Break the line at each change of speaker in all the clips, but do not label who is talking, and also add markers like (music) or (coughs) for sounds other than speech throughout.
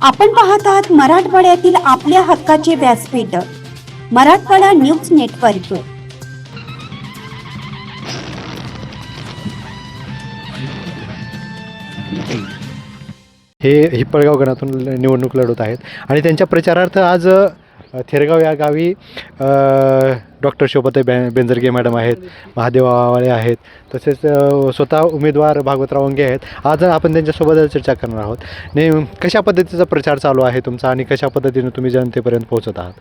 आपण पाहत आहात मराठवाड्यातील आपल्या हक्काचे व्यासपीठ मराठवाडा न्यूज नेटवर्क.
हे हिप्पळगाव गणातून ल- निवडणूक लढवत आहेत. आणि त्यांच्या प्रचारार्थ आज थेरगाव या गावी डॉक्टर शोभताई बॅ बेंजरगे मॅडम आहेत महादेव आवाळे आहेत तसेच स्वतः उमेदवार भागवतराव अंगे आहेत. आज आपण त्यांच्यासोबत चर्चा करणार आहोत. ने कशा पद्धतीचा प्रचार चालू आहे तुमचा आणि कशा पद्धतीने तुम्ही जनतेपर्यंत पोहोचत आहात?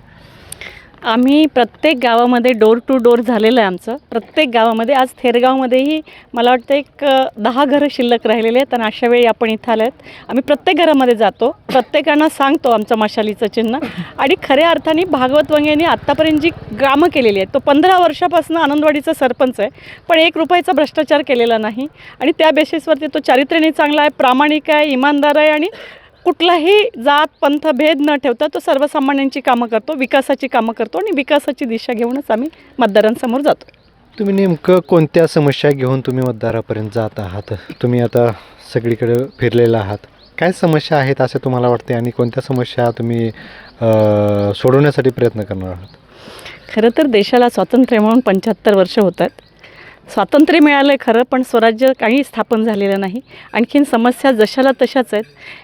आम्ही प्रत्येक गावामध्ये डोर टू डोर झालेलं आहे आमचं. प्रत्येक गावामध्ये आज थेरगावमध्येही मला वाटतं एक दहा घरं शिल्लक राहिलेले आहेत आणि अशा वेळी आपण इथं आलो आहेत आम्ही प्रत्येक घरामध्ये जातो. प्रत्येकांना सांगतो आमचं मशालीचं चिन्ह. आणि खऱ्या अर्थाने भागवत वंग आत्तापर्यंत जी कामं केलेली आहेत तो पंधरा वर्षापासून आनंदवाडीचा सरपंच आहे. पण एक रुपयाचा भ्रष्टाचार केलेला नाही. आणि त्या बेसिसवरती तो चारित्र्याने चांगला आहे प्रामाणिक आहे इमानदार आहे आणि कुठलाही जात पंथ भेद न ठेवता तो सर्वसामान्यांची कामं करतो विकासाची कामं करतो आणि विकासाची दिशा घेऊनच आम्ही मतदारांसमोर जातो.
तुम्ही नेमकं कोणत्या समस्या घेऊन तुम्ही मतदारापर्यंत जात आहात? तुम्ही आता सगळीकडे फिरलेला आहात. काय समस्या आहेत असे तुम्हाला वाटते आणि कोणत्या समस्या तुम्ही सोडवण्यासाठी प्रयत्न करणार आहात?
खरं तर देशाला स्वातंत्र्य म्हणून पंच्याहत्तर वर्ष होतात. स्वातंत्र्य मिळालं आहे खरं पण स्वराज्य काही स्थापन झालेलं नाही. आणखीन समस्या जशाला तशाच आहेत.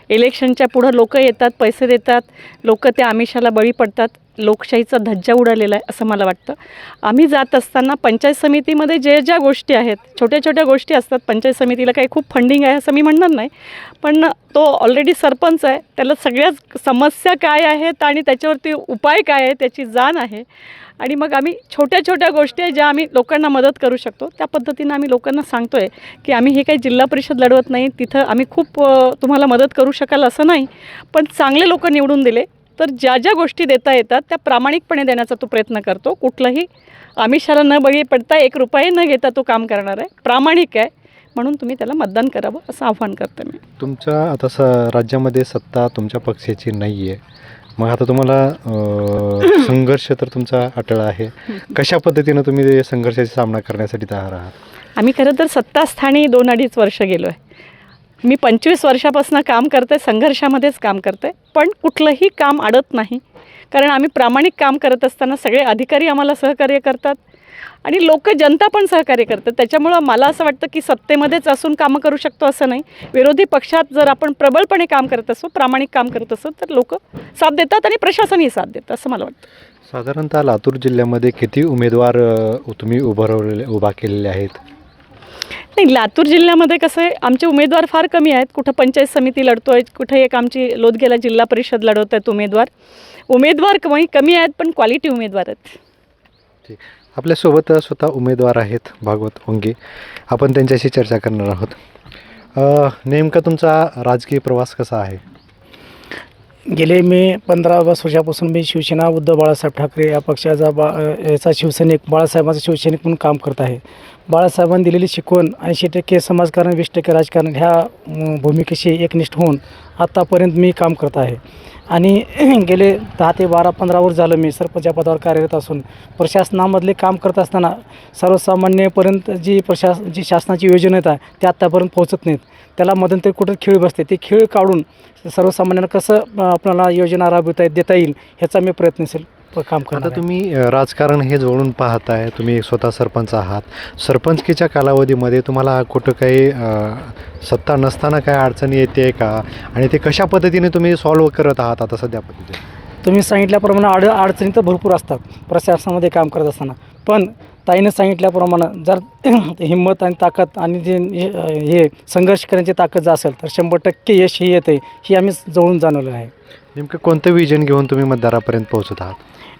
इलेक्शनच्या पुढं लोक येतात पैसे देतात लोक त्या आमिषाला बळी पडतात लोकशाहीचा धज्जा उडालेला आहे असं मला वाटतं. आम्ही जात असताना पंचायत समितीमध्ये जे ज्या गोष्टी आहेत छोट्या छोट्या गोष्टी असतात पंचायत समितीला काही खूप फंडिंग आहे असं मी म्हणणार नाही. पण तो ऑलरेडी सरपंच आहे. त्याला सगळ्याच समस्या काय आहेत आणि त्याच्यावरती उपाय काय आहे त्याची जाण आहे. आणि मग आम्ही छोट्या छोट्या गोष्टी आहे ज्या आम्ही लोकांना मदत करू शकतो. त्या पद्धतीनं आम्ही लोकांना सांगतो आहे की आम्ही हे काही जिल्हा परिषद लढवत नाही. तिथं आम्ही खूप तुम्हाला मदत करू शकाल असं नाही. पण चांगले लोक निवडून दिले. तर ज्या ज्या गोष्टी देता येतात त्या प्रामाणिकपणे देण्याचा तो प्रयत्न करतो. कुठलंही आमिषाला न बळी पडता एक रुपये न घेता तो काम करणार आहे. प्रामाणिक आहे. म्हणून तुम्ही त्याला मतदान करावं असं आव्हान करते मी.
तुमच्या आता स राज्यामध्ये सत्ता तुमच्या पक्षाची नाही आहे मग आता तुम्हाला (coughs) संघर्ष तर तुमचा अटळ आहे. कशा पद्धतीनं तुम्ही संघर्षाचा सामना करण्यासाठी तयार आहात?
आम्ही खरं तर सत्तास्थानी दोन अडीच वर्ष गेलो आहे मी पंचवीस वर्षापासून काम करते संघर्षामध्येच काम करते पण कुठलंही काम अडत नाही. कारण आम्ही प्रामाणिक काम करत असताना सगळे अधिकारी आम्हाला सहकार्य करतात आणि लोक जनता पण सहकार्य करतात. त्याच्यामुळं मला असं वाटतं की सत्तेमध्येच असून कामं करू शकतो असं नाही. विरोधी पक्षात जर आपण प्रबळपणे काम करत असू प्रामाणिक काम करत असू तर लोक साथ देतात आणि प्रशासनही साथ देतं असं मला वाटतं.
साधारणतः लातूर जिल्ह्यामध्ये किती उमेदवार तुम्ही उभारवलेले उभा केलेले आहेत?
नाही लातूर जिल्ह्यामध्ये कसं आहे आमचे उमेदवार फार कमी आहेत. कुठं पंचायत समिती लढतो आहे कुठं एक आमची लोदगेला जिल्हा परिषद लढवत आहेत उमेदवार. उमेदवार कमी कमी आहेत पण क्वालिटी उमेदवार आहेत.
आपल्यासोबत स्वतः उमेदवार आहेत भागवत ओंगे. आपण त्यांच्याशी चर्चा करणार आहोत. नेमका तुमचा राजकीय प्रवास कसा आहे?
गेले मी पंधरा वीस वर्षापासून मी शिवसेना उद्धव बाळासाहेब ठाकरे या पक्षाचा बा याचा शिवसैनिक बाळासाहेबांचा शिवसैनिक म्हणून काम करत आहे. बाळासाहेबांनी दिलेली शिकवण ऐंशी टक्के समाजकारण वीस टक्के राजकारण ह्या भूमिकेशी एकनिष्ठ होऊन आत्तापर्यंत मी काम करत आहे. आणि (clears throat) गेले दहा ते बारा पंधरा वर्ष झालं मी सरपंच या पदावर कार्यरत असून. प्रशासनामधले काम करत असताना सर्वसामान्यपर्यंत जी प्रशास जी शासनाची योजना आहेत त्या आत्तापर्यंत पोहोचत नाहीत. त्याला मध्यंतरी कुठं खेळ बसते ते खेळ काढून सर्वसामान्यांना कसं आपल्याला योजना राबवता देता येईल ह्याचा मी प्रयत्नशील काम
आता
आहे.
तुम्ही अ, राजकारण हे जवळून पाहताय तुम्ही स्वतः सरपंच आहात. सरपंचकीच्या कालावधीमध्ये तुम्हाला कुठं काही अ, सत्ता नसताना काय अडचणी येते का? आणि ते कशा पद्धतीने तुम्ही सॉल्व्ह करत आहात आता सध्या पद्धतीने?
तुम्ही सांगितल्याप्रमाणे अड अडचणी तर भरपूर असतात प्रशासनामध्ये काम करत असताना. पण ताईनं सांगितल्याप्रमाणे जर (clears throat) हिंमत आणि ताकद आणि जे हे- हे संघर्ष करण्याची ताकद जर असेल तर शंभर टक्के यश हे येते ही आम्ही जवळून जाणवलेलं आहे.
नेमकं कोणतं विजन घेऊन तुम्ही मतदारापर्यंत पोहोचत आहात?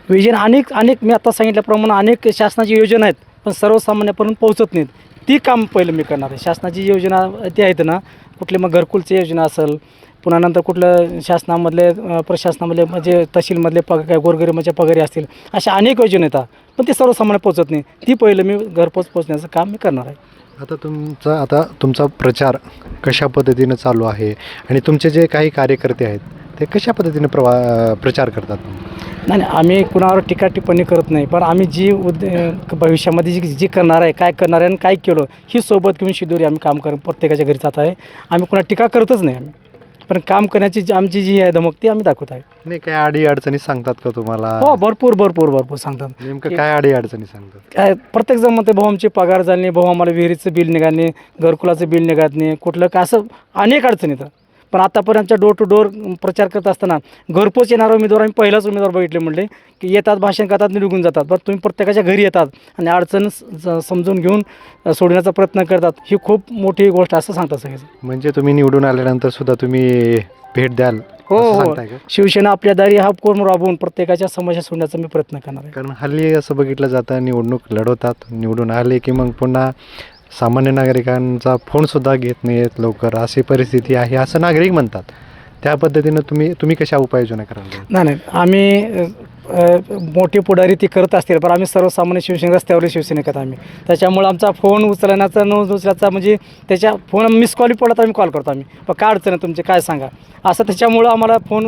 विजन अनेक अनेक मी आता सांगितल्याप्रमाणे अनेक शासनाची योजना आहेत पण सर्वसामान्यपर्यंत पोहोचत नाहीत. ती काम पहिलं मी करणार आहे. शासनाची योजना ती आहेत ना कुठले मग घरकुलची योजना असेल पुन्हा नंतर कुठलं शासनामधले प्रशासनामधले म्हणजे तहसीलमधले पग काय गोरगरिबाच्या पगारी असतील अशा अनेक योजना येतात पण ते सर्वसामान्य पोहोचत नाही. ती पहिलं मी घरपोच पोहोचण्याचं काम मी करणार आहे.
आता तुमचा आता तुमचा प्रचार कशा पद्धतीनं चालू आहे? आणि तुमचे जे काही कार्यकर्ते आहेत ते कशा पद्धतीने प्रवा प्रचार करतात?
नाही नाही आम्ही कुणावर टीका टिप्पणी करत नाही पण आम्ही जी उद भविष्यामध्ये जी जी करणार आहे काय करणार आहे आणि काय केलं ही सोबत घेऊन शिदोरी आम्ही काम कर प्रत्येकाच्या घरी जात आहे. आम्ही कुणा टीका करतच नाही आम्ही. पण काम करण्याची जी आमची जी आहे धमक ती आम्ही दाखवत आहे.
नाही काय अडी अडचणी सांगतात का तुम्हाला?
हो भरपूर भरपूर भरपूर सांगतात.
नेमकं काय अडी अडचणी सांगतात?
काय प्रत्येक जण म्हणते भाऊ आमची पगार झाली नाही भाऊ आम्हाला विहिरीचं बिल निघाल घरकुलाचं बिल निघत नाही कुठलं काय असं अनेक अडचणी येतात. पण आतापर्यंत आमच्या डोर टू डोर प्रचार करत असताना घरपोच येणारा उमेदवार आम्ही पहिलाच उमेदवार बघितले म्हणले की येतात भाषण करतात निघून जातात. पण तुम्ही प्रत्येकाच्या घरी येतात आणि अडचण समजून घेऊन सोडण्याचा प्रयत्न करतात. ही खूप मोठी गोष्ट असं सांगतात सगळे
म्हणजे तुम्ही निवडून आल्यानंतर सुद्धा तुम्ही भेट द्याल
हो हो? शिवसेना आपल्या दारी हा कोण राबवून प्रत्येकाच्या समस्या सोडण्याचा मी प्रयत्न करणार आहे.
कारण हल्ली असं बघितलं जातं निवडणूक लढवतात निवडून आले की मग पुन्हा सामान्य नागरिकांचा फोनसुद्धा घेत नाही आहेत लवकर. अशी परिस्थिती आहे असं नागरिक म्हणतात. त्या पद्धतीनं तुम्ही तुम्ही कशा उपाययोजना कराल?
नाही नाही. आम्ही मोठी पुढारी ती करत असतील पण आम्ही सर्वसामान्य शिवसेना रस्त्यावरील शिवसैनिक आहेत आम्ही. त्याच्यामुळं आमचा फोन उचलण्याचा न उचलायचा म्हणजे त्याच्या फोन मिस कॉल पडला तर आम्ही कॉल करतो आम्ही. पण काय अडचण आहे तुमचे? काय सांगा? असं त्याच्यामुळं आम्हाला फोन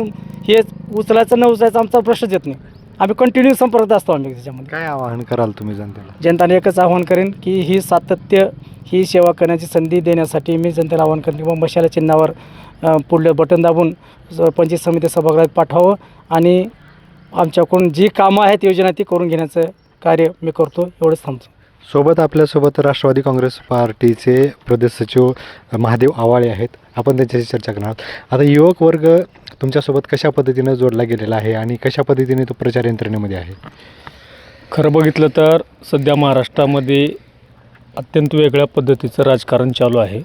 हे उचलायचं न उचलायचा आमचा प्रश्नच येत नाही. आम्ही कंटिन्यू संपर्कात असतो आम्ही त्याच्यामध्ये.
काय आवाहन कराल तुम्ही जनतेला?
जनताने एकच आवाहन करेन की ही सातत्य ही सेवा करण्याची संधी देण्यासाठी मी जनतेला आवाहन करेन किंवा मशाला चिन्हावर पुढलं बटन दाबून पंचायत समिती सभागृहात पाठवावं आणि आमच्याकडून जी कामं आहेत योजना ती करून घेण्याचं कार्य मी करतो एवढंच थांबतो.
सोबत आपल्यासोबत राष्ट्रवादी काँग्रेस पार्टीचे प्रदेश सचिव महादेव आवाळे आहेत. आपण त्यांच्याशी चर्चा करणार आहोत. आता युवक वर्ग तुमच्यासोबत कशा पद्धतीनं जोडला गेलेला आहे आणि कशा पद्धतीने तो प्रचार यंत्रणेमध्ये आहे?
खरं बघितलं तर सध्या महाराष्ट्रामध्ये अत्यंत वेगळ्या पद्धतीचं राजकारण चालू आहे.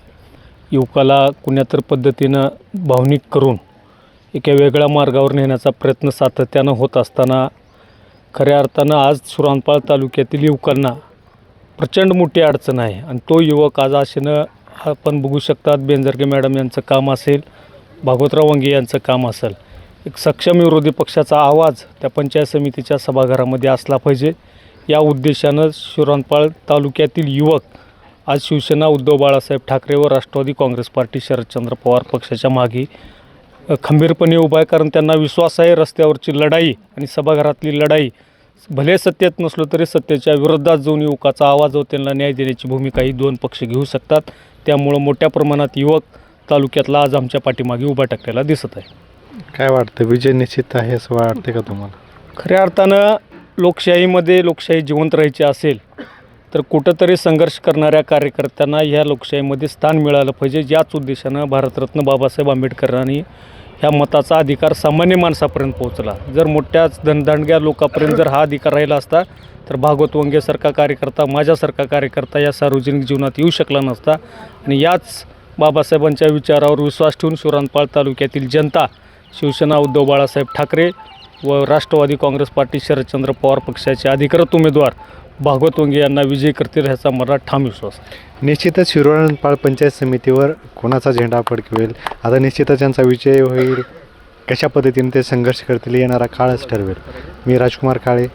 युवकाला कुण्यातर पद्धतीनं भावनिक करून एका वेगळ्या मार्गावर नेण्याचा प्रयत्न सातत्यानं होत असताना खऱ्या अर्थानं आज सुरांपाळ तालुक्यातील युवकांना प्रचंड मोठी अडचण आहे. आणि तो युवक आज आशेनं आपण बघू शकतात बेंजरगे मॅडम यांचं काम असेल भागवतराव वंगे यांचं काम असेल. एक सक्षम विरोधी पक्षाचा आवाज त्या पंचायत समितीच्या सभागृहामध्ये असला पाहिजे. या उद्देशानं शिवरानपाळ तालुक्यातील युवक आज शिवसेना उद्धव बाळासाहेब ठाकरे व राष्ट्रवादी काँग्रेस पार्टी शरदचंद्र पवार पक्षाच्या मागे खंबीरपणे उभा आहे. कारण त्यांना विश्वास आहे रस्त्यावरची लढाई आणि सभागृहातली लढाई. भले सत्तेत नसलो तरी सत्तेच्या विरोधात जाऊन युवकाचा आवाज व त्यांना न्याय देण्याची भूमिका ही दोन पक्ष घेऊ शकतात. त्यामुळं मोठ्या प्रमाणात युवक तालुक्यातला आज आमच्या पाठीमागे उभा टाकलेला दिसत आहे.
काय वाटतं विजय निश्चित आहे असं वाटते का तुम्हाला?
खऱ्या अर्थानं लोकशाहीमध्ये लोकशाही जिवंत राहायची असेल तर कुठंतरी संघर्ष करणाऱ्या कार्यकर्त्यांना ह्या लोकशाहीमध्ये स्थान मिळालं पाहिजे. याच उद्देशानं भारतरत्न बाबासाहेब आंबेडकरांनी ह्या मताचा अधिकार सामान्य माणसापर्यंत पोहोचला. जर मोठ्याच धनदांडग्या लोकांपर्यंत जर हा अधिकार राहिला असता तर भागवत वंगेसारखा कार्यकर्ता माझ्यासारखा कार्यकर्ता या सार्वजनिक जीवनात येऊ शकला नसता. आणि याच बाबासाहेबांच्या विचारावर विश्वास ठेवून शिवरानपाळ तालुक्यातील जनता शिवसेना उद्धव बाळासाहेब ठाकरे व राष्ट्रवादी काँग्रेस पार्टी शरदचंद्र पवार पक्षाचे अधिकृत उमेदवार भागवत वंगे यांना विजयी करतील ह्याचा मला ठाम विश्वास
निश्चितच शिरोळपाळ पंचायत समितीवर कोणाचा झेंडा फडकवेल आता निश्चितच त्यांचा विजय होईल. कशा पद्धतीने ते संघर्ष करतील येणारा काळच ठरवेल. मी राजकुमार काळे.